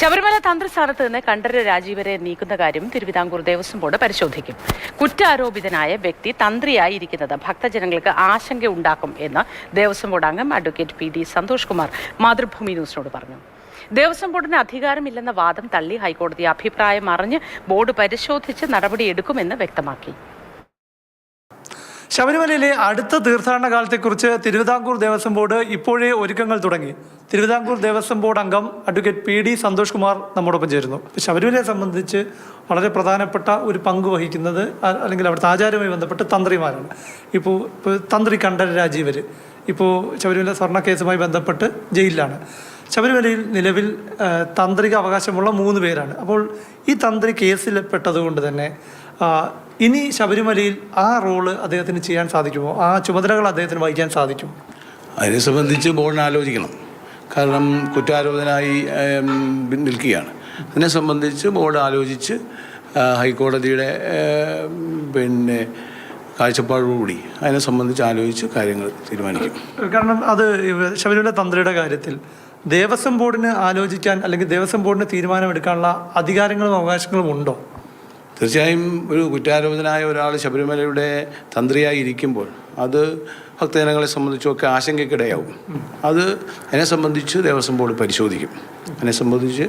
ശബരിമല തന്ത്രസ്ഥാനത്ത് നിന്ന് കണ്ഠര രാജീവരെ നീക്കുന്ന കാര്യം തിരുവിതാംകൂർ ദേവസ്വം ബോർഡ് പരിശോധിക്കും. കുറ്റാരോപിതനായ വ്യക്തി തന്ത്രിയായി ഇരിക്കുന്നത് ഭക്തജനങ്ങൾക്ക് ആശങ്ക ഉണ്ടാക്കും എന്ന് ദേവസ്വം ബോർഡ് അംഗം advocate P D Santhosh Kumar Mathrubhumi ന്യൂസിനോട് പറഞ്ഞു. ദേവസ്വം ബോർഡിന് അധികാരമില്ലെന്ന വാദം തള്ളി ഹൈക്കോടതി അഭിപ്രായം അറിഞ്ഞ് ബോർഡ് പരിശോധിച്ച് നടപടിയെടുക്കുമെന്ന് വ്യക്തമാക്കി. ശബരിമലയിലെ അടുത്ത തീർത്ഥാടന കാലത്തെക്കുറിച്ച് തിരുവിതാംകൂർ ദേവസ്വം ബോർഡ് ഇപ്പോഴേ ഒരുക്കങ്ങൾ തുടങ്ങി. തിരുവിതാംകൂർ ദേവസ്വം ബോർഡ് അംഗം advocate P D Santhosh Kumar നമ്മോടൊപ്പം ചേരുന്നു. ശബരിമലയെ സംബന്ധിച്ച് വളരെ പ്രധാനപ്പെട്ട ഒരു പങ്ക് വഹിക്കുന്നത് അല്ലെങ്കിൽ അവിടുത്തെ ആചാരവുമായി ബന്ധപ്പെട്ട് തന്ത്രിമാരാണ്. ഇപ്പോൾ ഇപ്പോൾ തന്ത്രി കണ്ഠര രാജീവർ ഇപ്പോൾ ശബരിമല സ്വർണ കേസുമായി ബന്ധപ്പെട്ട് ജയിലിലാണ്. ശബരിമലയിൽ നിലവിൽ തന്ത്രിക അവകാശമുള്ള മൂന്ന് പേരാണ്. അപ്പോൾ ഈ തന്ത്രി കേസിൽപ്പെട്ടതുകൊണ്ട് തന്നെ ഇനി ശബരിമലയിൽ ആ റോൾ അദ്ദേഹത്തിന് ചെയ്യാൻ സാധിക്കുമോ? ആ ചുമതലകൾ അദ്ദേഹത്തിന് വഹിക്കാൻ സാധിക്കും? അതിനെ സംബന്ധിച്ച് ബോർഡിന് ആലോചിക്കണം. കാരണം കുറ്റാരോപിതനായി നിൽക്കുകയാണ്. അതിനെ സംബന്ധിച്ച് ബോർഡ് ആലോചിച്ച് ഹൈക്കോടതിയുടെ പിന്നെ കാഴ്ചപ്പാടോടുകൂടി അതിനെ സംബന്ധിച്ച് ആലോചിച്ച് കാര്യങ്ങൾ തീരുമാനിക്കും. കാരണം അത് ശബരിമല തന്ത്രിയുടെ കാര്യത്തിൽ ദേവസ്വം ബോർഡിന് ആലോചിക്കാൻ അല്ലെങ്കിൽ ദേവസ്വം ബോർഡിന് തീരുമാനമെടുക്കാനുള്ള അധികാരങ്ങളും അവകാശങ്ങളും ഉണ്ടോ? തീർച്ചയായും ഒരു കുറ്റാരോപിതനായ ഒരാൾ ശബരിമലയുടെ തന്ത്രിയായി ഇരിക്കുമ്പോൾ അത് ഭക്തജനങ്ങളെ സംബന്ധിച്ചൊക്കെ ആശങ്കയ്ക്കിടയാവും. അത് എന്നെ സംബന്ധിച്ച് ദേവസ്വം ബോർഡ് പരിശോധിക്കും. എന്നെ സംബന്ധിച്ച്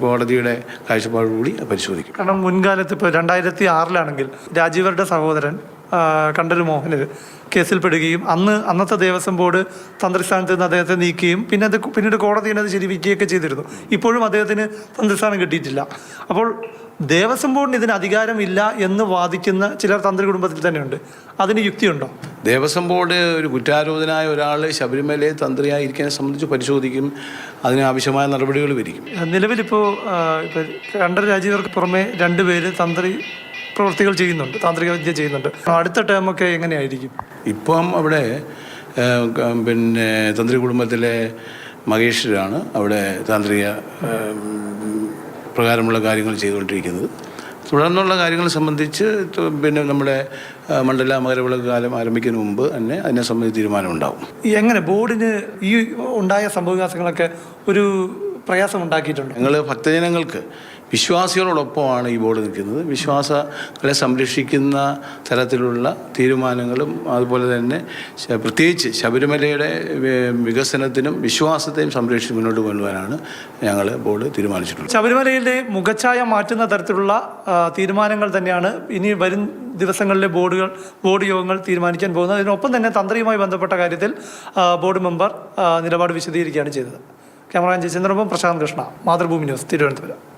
കോടതിയുടെ കാഴ്ചപ്പാടോടുകൂടി പരിശോധിക്കും. കാരണം മുൻകാലത്ത് ഇപ്പോൾ രണ്ടായിരത്തി ആറിലാണെങ്കിൽ രാജീവരുടെ സഹോദരൻ ആ, മോഹന് കേസിൽ കേസിൽപ്പെടുകയും അന്ന് അന്നത്തെ ദേവസ്വം ബോർഡ് തന്ത്രിസ്ഥാനത്ത് നിന്ന് അദ്ദേഹത്തെ നീക്കുകയും പിന്നെ അത് പിന്നീട് കോടതി അത് ശരിവയ്ക്കുകയൊക്കെ ചെയ്തിരുന്നു. ഇപ്പോഴും അദ്ദേഹത്തിന് തന്ത്രിസ്ഥാനം കിട്ടിയിട്ടില്ല. അപ്പോൾ ദേവസ്വം ബോർഡിന് ഇതിന് അധികാരമില്ല എന്ന് വാദിക്കുന്ന ചിലർ തന്ത്രി കുടുംബത്തിൽ തന്നെയുണ്ട്. അതിന് യുക്തിയുണ്ടോ? ദേവസ്വം ബോർഡ് ഒരു കുറ്റാരോപിതനായ ഒരാൾ ശബരിമലയെ തന്ത്രിയായി ഇരിക്കുന്നതിനെ സംബന്ധിച്ച് പരിശോധിക്കും അതിനാവശ്യമായ നടപടികൾ വരിക്കും നിലവിലിപ്പോൾ ഇപ്പോൾ രണ്ടര രാജീവർക്ക് പുറമെ രണ്ടുപേര് തന്ത്രി പ്രവൃത്തികൾ ചെയ്യുന്നുണ്ട് താന്ത്രിക വിദ്യ ചെയ്യുന്നുണ്ട്. അടുത്ത ടേമൊക്കെ എങ്ങനെയായിരിക്കും? ഇപ്പം അവിടെ പിന്നെ തന്ത്രി കുടുംബത്തിലെ മഹേഷിലാണ് അവിടെ താന്ത്രിക പ്രകാരമുള്ള കാര്യങ്ങൾ ചെയ്തുകൊണ്ടിരിക്കുന്നത്. തുടർന്നുള്ള കാര്യങ്ങളെ സംബന്ധിച്ച് പിന്നെ നമ്മുടെ മണ്ഡല മകരവിളക്ക് കാലം ആരംഭിക്കുന്നതിന് മുമ്പ് തന്നെ അതിനെ സംബന്ധിച്ച് തീരുമാനമുണ്ടാവും. എങ്ങനെ ബോർഡിന് ഈ ഉണ്ടായ സംഭവവികാസങ്ങളൊക്കെ ഒരു പ്രയാസം ഉണ്ടാക്കിയിട്ടുണ്ടോ ഞങ്ങൾ ഭക്തജനങ്ങൾക്ക് വിശ്വാസികളോടൊപ്പമാണ് ഈ ബോർഡ് നിൽക്കുന്നത്. വിശ്വാസങ്ങളെ സംരക്ഷിക്കുന്ന തരത്തിലുള്ള തീരുമാനങ്ങളും അതുപോലെ തന്നെ പ്രത്യേകിച്ച് ശബരിമലയുടെ വികസനത്തിനും വിശ്വാസത്തെയും സംരക്ഷിച്ച് മുന്നോട്ട് കൊണ്ടുപോകാനാണ് ഞങ്ങൾ ബോർഡ് തീരുമാനിച്ചിട്ടുള്ളത്. ശബരിമലയിലെ മുഖച്ഛായ മാറ്റുന്ന തരത്തിലുള്ള തീരുമാനങ്ങൾ തന്നെയാണ് ഇനി വരും ദിവസങ്ങളിലെ ബോർഡുകൾ ബോർഡ് യോഗങ്ങൾ തീരുമാനിക്കാൻ പോകുന്നത്. അതിനൊപ്പം തന്നെ തന്ത്രിയുമായി ബന്ധപ്പെട്ട കാര്യത്തിൽ ബോർഡ് മെമ്പർ നിലപാട് വിശദീകരിക്കുകയാണ് ചെയ്തത്. ക്യാമറമാൻ ജയചന്ദ്രനൊപ്പം പ്രശാന്ത് കൃഷ്ണ. മാതൃഭൂമി ന്യൂസ് തിരുവനന്തപുരം.